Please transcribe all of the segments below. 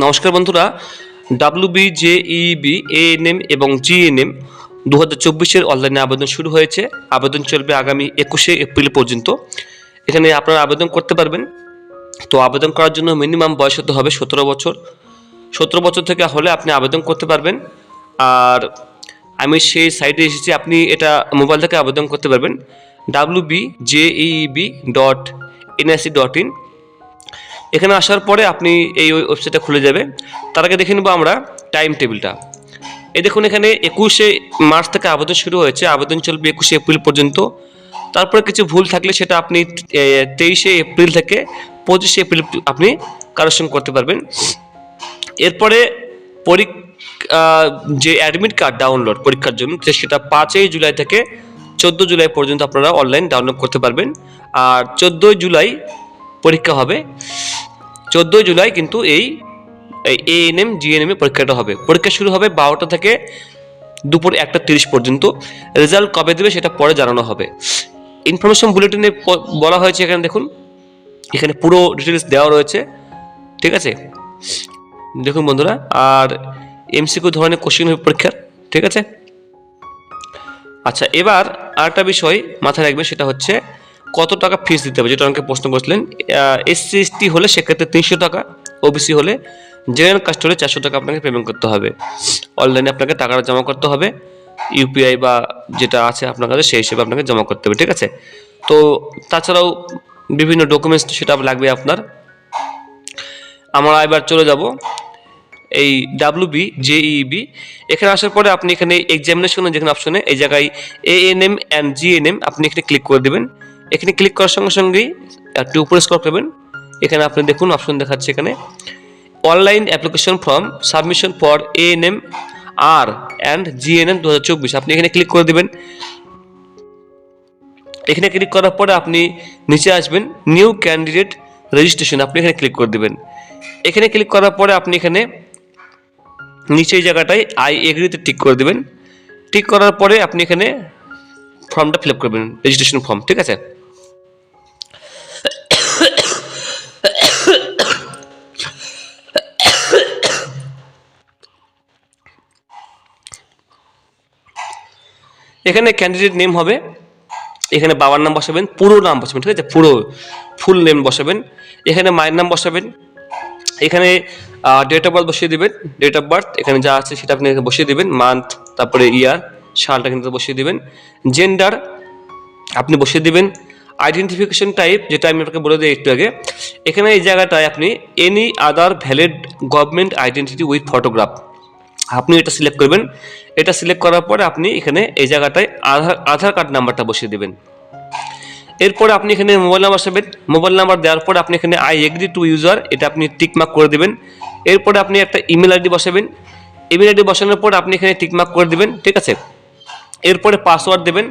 নমস্কার বন্ধুরা W B J B A N M এবং জি এন এম দু হাজার চব্বিশের অনলাইনে আবেদন শুরু হয়েছে। আবেদন চলবে আগামী একুশে এপ্রিল পর্যন্ত। এখানে আপনারা আবেদন করতে পারবেন। তো আবেদন করার জন্য মিনিমাম বয়স হতে হবে সতেরো বছর। সতেরো বছর থেকে হলে আপনি আবেদন করতে পারবেন। আর আমি সেই সাইটে এসেছি, আপনি এটা মোবাইল থেকে আবেদন করতে পারবেন। W B J B dot NIC dot in এখানে আসার পরে আপনি এই ওয়েবসাইটটা খুলে যাবে। তার আগে দেখে নেব আমরা টাইম টেবিলটা এই দেখুন এখানে একুশে মার্চ থেকে আবেদন শুরু হয়েছে। আবেদন চলবে একুশে এপ্রিল পর্যন্ত। তারপরে কিছু ভুল থাকলে সেটা আপনি তেইশে এপ্রিল থেকে পঁচিশে এপ্রিল আপনি কারেকশন করতে পারবেন। এরপরে পরীক্ষা যে অ্যাডমিট কার্ড ডাউনলোড পরীক্ষার জন্য সেটা পাঁচই জুলাই থেকে চোদ্দ জুলাই পর্যন্ত আপনারা অনলাইন ডাউনলোড করতে পারবেন। আর চোদ্দোই জুলাই পরীক্ষা হবে। চোদ্দোই জুলাই কিন্তু এই এএনএম জিএনএম এ পরীক্ষাটা হবে। পরীক্ষা শুরু হবে বারোটা থেকে দুপুর একটা তিরিশ পর্যন্ত। রেজাল্ট কবে দেবে সেটা পরে জানানো হবে। ইনফরমেশন বুলেটিনে বলা হয়েছে এখানে দেখুন, এখানে পুরো ডিটেলস দেওয়া রয়েছে, ঠিক আছে? দেখুন বন্ধুরা, আর এমসিকিউ ধরনের কোশ্চেন হবে পরীক্ষার, ঠিক আছে? আচ্ছা এবার আরেকটা বিষয় মাথায় রাখবেন সেটা হচ্ছে কত টাকা ফিস দিতে হবে? যেটা অনেকে প্রশ্ন করছিলেন এসসি এসটি হলে সেক্ষেত্রে তিনশো টাকা ওবিসি হলে জেনারেল কাস্ট হলে চারশো টাকা আপনাকে পেমেন্ট করতে হবে। অনলাইনে আপনাকে টাকাটা জমা করতে হবে ইউপিআই বা যেটা আছে আপনার কাছে সেই হিসেবে আপনাকে জমা করতে হবে, ঠিক আছে? তো তাছাড়াও বিভিন্ন ডকুমেন্টস সেটা লাগবে আপনার। আমরা এবার চলে যাব এই ডাব্লিউ বি জেইবি এখানে আসার পরে আপনি এখানে এক্সামিনেশন যেখানে অপশনে এই জায়গায় A N M and G N M আপনি এখানে ক্লিক করে দেবেন। এখানে ক্লিক করার সঙ্গে সঙ্গেই একটু উপরে স্কর করবেন। এখানে আপনি দেখুন অপশন দেখাচ্ছে এখানে। Online application form submission for A N M R and M দু হাজার চব্বিশ। আপনি এখানে ক্লিক করে দেবেন। এখানে ক্লিক করার পরে আপনি নিচে আসবেন নিউ ক্যান্ডিডেট রেজিস্ট্রেশন আপনি এখানে ক্লিক করে দেবেন। এখানে ক্লিক করার পরে আপনি এখানে নিচে এই জায়গাটায় আই এগ্রিতে টিক করে দেবেন। টিক করার পরে আপনি এখানে ফর্মটা ফিল আপ করবেন রেজিস্ট্রেশন ফর্ম ঠিক আছে? এখানে ক্যান্ডিডেট নেম হবে, এখানে বাবার নাম বসাবেন, পুরো নাম বসাবেন, ঠিক আছে? পুরো ফুল নেম বসাবেন, এখানে মায়ের নাম বসাবেন, এখানে ডেট অফ বার্থ বসিয়ে দেবেন ডেট অফ বার্থ এখানে যা আছে সেটা আপনি এখানে বসিয়ে দেবেন মান্থ তারপরে ইয়ার সালটা কিন্তু বসিয়ে দেবেন জেন্ডার আপনি বসিয়ে দিবেন আইডেন্টিফিকেশন টাইপ যেটা আমি আপনাকে বলে দিই একটু আগে, এখানে এই জায়গাটায় আপনি any other valid government identity with photograph আপনি এটা সিলেক্ট করবেন। এটা সিলেক্ট করার পরে আপনি এখানে এই জায়গাটায় আধার আধার কার্ড নাম্বারটা বসিয়ে দেবেন। এরপরে আপনি এখানে মোবাইল নাম্বার পাবেন মোবাইল নাম্বার দেওয়ার পরে আপনি এখানে আই এগ্রি টু ইউজার এটা আপনি টিকমার্ক করে দেবেন। এরপরে আপনি একটা ইমেল আইডি বসাবেন। ইমেল আইডি বসানোর পর আপনি এখানে টিকমার্ক করে দেবেন, ঠিক আছে? এরপরে পাসওয়ার্ড দেবেন।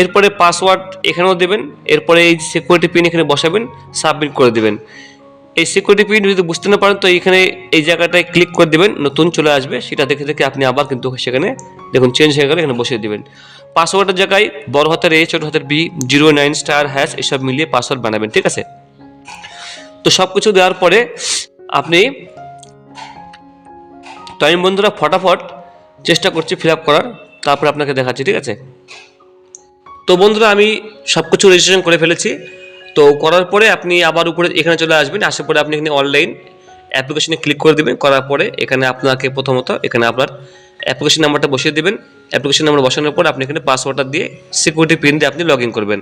এরপরে পাসওয়ার্ড এখানেও দেবেন। এরপরে এই সিকিউরিটি পিন এখানে বসাবেন সাবমিট করে দেবেন। এই সিকিউরিটি পিন যদি বুঝতে না পারেন, তো এখানে এই জায়গাটায় ক্লিক করে দেবেন, নতুন চলে আসবে, সেটা দেখে দেখে আপনি আবার কিন্তু সেখানে দেখুন চেঞ্জ হয়ে গেলে এখানে বসিয়ে দেবেন। পাসওয়ার্ডের জায়গায় বড় হাতের এ ছোট হাতের B zero nine star hash এসব মিলিয়ে পাসওয়ার্ড বানাবেন, ঠিক আছে? তো সব কিছু দেওয়ার পরে আপনি তো আমি বন্ধুরা, ফটাফট চেষ্টা করছি ফিল আপ করার, তারপর আপনাকে দেখাচ্ছি, ঠিক আছে? তো বন্ধুরা, আমি সব কিছু রেজিস্ট্রেশন করে ফেলেছি। তো করার পরে আপনি আবার উপরে এখানে চলে আসবেন, আসার পরে আপনি এখানে অনলাইন অ্যাপ্লিকেশনে ক্লিক করে দেবেন, করার পরে এখানে আপনাকে প্রথমত এখানে আপনার অ্যাপ্লিকেশন নাম্বারটা বসিয়ে দেবেন। অ্যাপ্লিকেশন নাম্বার বসানোর পর আপনি এখানে পাসওয়ার্ডটা দিয়ে সিকিউরিটি পিন দিয়ে আপনি লগ করবেন।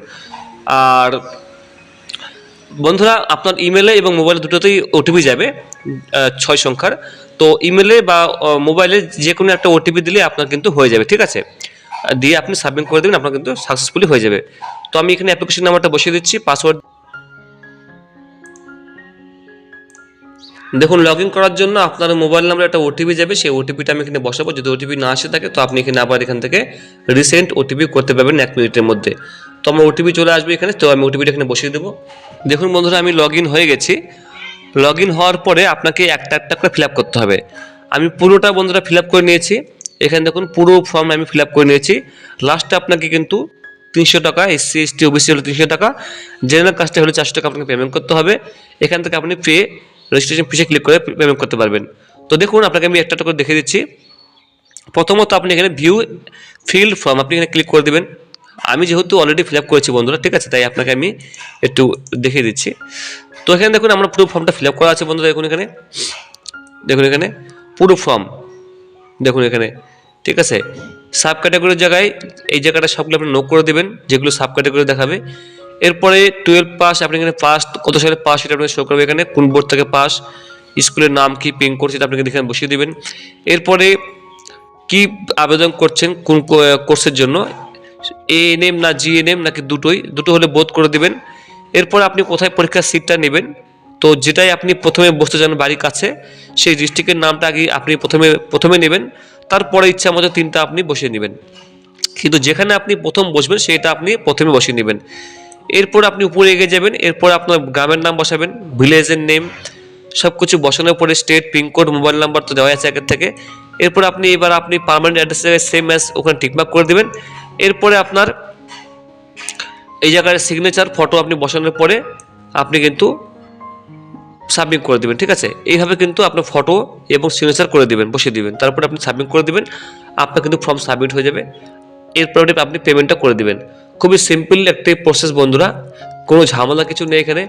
আর বন্ধুরা, আপনার ইমেলে এবং মোবাইলে দুটোতেই ওটিপি যাবে ছয় সংখ্যার। তো ইমেলে বা মোবাইলে যে কোনো একটা ওটিপি দিলে আপনার কিন্তু হয়ে যাবে, ঠিক আছে? দিয়ে আপনি সাবমিট করে দেবেন, আপনার কিন্তু সাকসেসফুলি হয়ে যাবে। তো আমি এখানে অ্যাপ্লিকেশন নাম্বারটা বসিয়ে দিচ্ছি পাসওয়ার্ড দেখুন লগ ইন করার জন্য আপনার মোবাইল নাম্বারে একটা ওটিপি যাবে, সেই ওটিপিটা আমি এখানে বসাবো। যদি ওটিপি না আসে থাকে, তো আপনি এখানে আবার এখান থেকে রিসেন্ট ওটিপি করতে পারবেন এক মিনিটের মধ্যে। তো আমার ওটিপি চলে আসবে এখানে, তো আমি ওটিপিটা এখানে বসিয়ে দেবো। দেখুন বন্ধুরা, আমি লগ ইন হয়ে গেছি। লগ ইন হওয়ার পরে আপনাকে একটা একটা করে ফিল করতে হবে। আমি পুরোটা বন্ধুরা ফিল করে নিয়েছি। এখানে দেখুন পুরো ফর্ম আমি ফিল করে নিয়েছি। লাস্টে আপনাকে কিন্তু তিনশো টাকা এসসি এসটি ওবিসি হলে তিনশো টাকা। জেনারেল কাস্টে হলে চারশো টাকা আপনাকে পেমেন্ট করতে হবে। এখান থেকে আপনি পে রেজিস্ট্রেশন ফিসে ক্লিক করে পেমেন্ট করতে পারবেন। তো দেখুন, আপনাকে আমি একটা করে দেখে দিচ্ছি। প্রথমত আপনি এখানে ভিউ ফিল্ড ফর্ম আপনি এখানে ক্লিক করে দেবেন। আমি যেহেতু অলরেডি ফিল করেছি বন্ধুরা, ঠিক আছে? তাই আপনাকে আমি একটু দেখিয়ে দিচ্ছি। তো এখানে দেখুন, আমরা পুরো ফর্মটা ফিল করা আছে বন্ধুরা, দেখুন এখানে। দেখুন এখানে পুরো ফর্ম দেখুন এখানে। ঠিক আছে? সাব ক্যাটাগরির জায়গায় এই জায়গাটা সবগুলো আপনি নোট করে দেবেন, যেগুলো সাব ক্যাটাগরি দেখাবে। এরপরে টুয়েলভ পাস আপনি এখানে পাস কত সালে পাস সেটা আপনাকে শো করবে এখানে, কোন বোর্ড থেকে পাস স্কুলের নাম কি পিন কোড সেটা আপনাকে এখানে বসিয়ে দেবেন। এরপরে কি আবেদন করছেন, কোন কোর্সের জন্য এ এন এম না জি এন এম নাকি দুটোই, দুটো হলে বোধ করে দেবেন। এরপর আপনি কোথায় পরীক্ষার সিটটা নেবেন, তো যেটাই আপনি প্রথমে বসতে চান বাড়ির কাছে, সেই ডিস্ট্রিক্টের নামটা আগে আপনি প্রথমে প্রথমে নেবেন। তারপরে ইচ্ছা মতো তিনটা আপনি বসিয়ে নেবেন। কিন্তু যেখানে আপনি প্রথম বসবেন, সেটা আপনি প্রথমে বসিয়ে নেবেন। এরপর আপনি উপরে এগিয়ে যাবেন, এরপর আপনার গ্রামের নাম বসাবেন, ভিলেজের নেম সব কিছু বসানোর পরে স্টেট পিনকোড মোবাইল নাম্বার তো দেওয়া আছে আগের থেকে। এরপর আপনি এবার আপনি পারমানেন্ট অ্যাড্রেস জায়গায় সেম অ্যাস ওখানে টিকমার্ক করে দেবেন। এরপরে আপনার এই জায়গায় সিগনেচার ফটো আপনি বসানোর পরে আপনি কিন্তু সাবমিট করে দেবেন, ঠিক আছে? এইভাবে কিন্তু আপনার ফটো এবং সিগনেচার করে দেবেন, বসিয়ে দেবেন। তারপরে আপনি সাবমিট করে দেবেন, আপনার কিন্তু ফর্ম সাবমিট হয়ে যাবে। এরপরে আপনি পেমেন্টটা করে দেবেন। খুবই সিম্পল একটি প্রসেস বন্ধুরা। কোনো ঝামেলা কিছু নেই এখানে।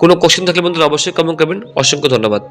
কোনো কোশ্চেন থাকলে বন্ধুরা অবশ্যই কমেন্ট করবেন। অসংখ্য ধন্যবাদ।